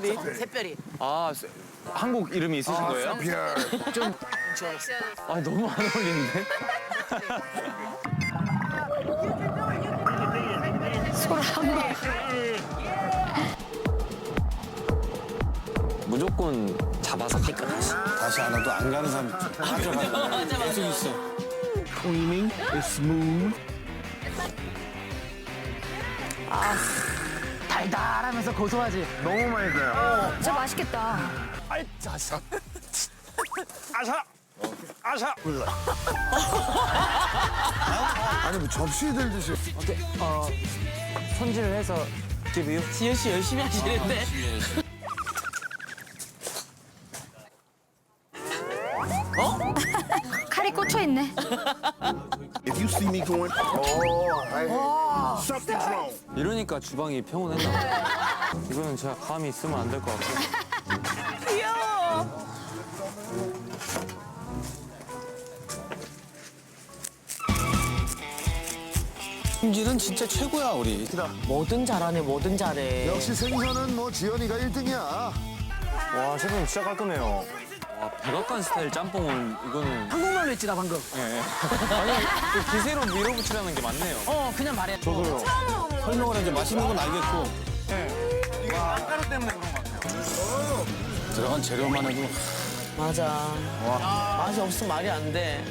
샛별이. 아 세- 한국 이름이 있으신 거예요? 별. 좀아 너무 안 어울리는데? 무조건 잡아서 갈 거다. 다시 안 와도 안 가는 사람. 계속 있어. Cleaning is smooth. 달달하면서 고소하지. 너무 많이 가요. 진짜 맛있겠다. 아사. 아사. 아니 뭐 접시에 들듯이. 어, 손질을 해서 집이요? 지현 씨 열심히 하시는데. 칼이 꽂혀 있네. You see me going, oh, I, something's wrong. 이러니까 주방이 평온했나 봐요. 이거는 제가 감히 쓰면 안 될 것 같고. 귀여워. 김지는 진짜 최고야 우리. 뭐든 잘하네, 뭐든 잘해. 역시 생선은 뭐 지연이가 1등이야. 와 셰프님 진짜 깔끔해요. 와 백악관 스타일 짬뽕은 이거는 한국말로 했지, 나 방금. 예. 아니 그 기세로 밀어붙이라는 게 맞네요. 어, 그냥 말해. 저도요. 설명을 해줘 맛있는 건 알겠고 이게 쌀가루 때문에 그런 것 같아요. 들어간 재료만 해도 맞아. 맛이 없으면 말이 안 돼.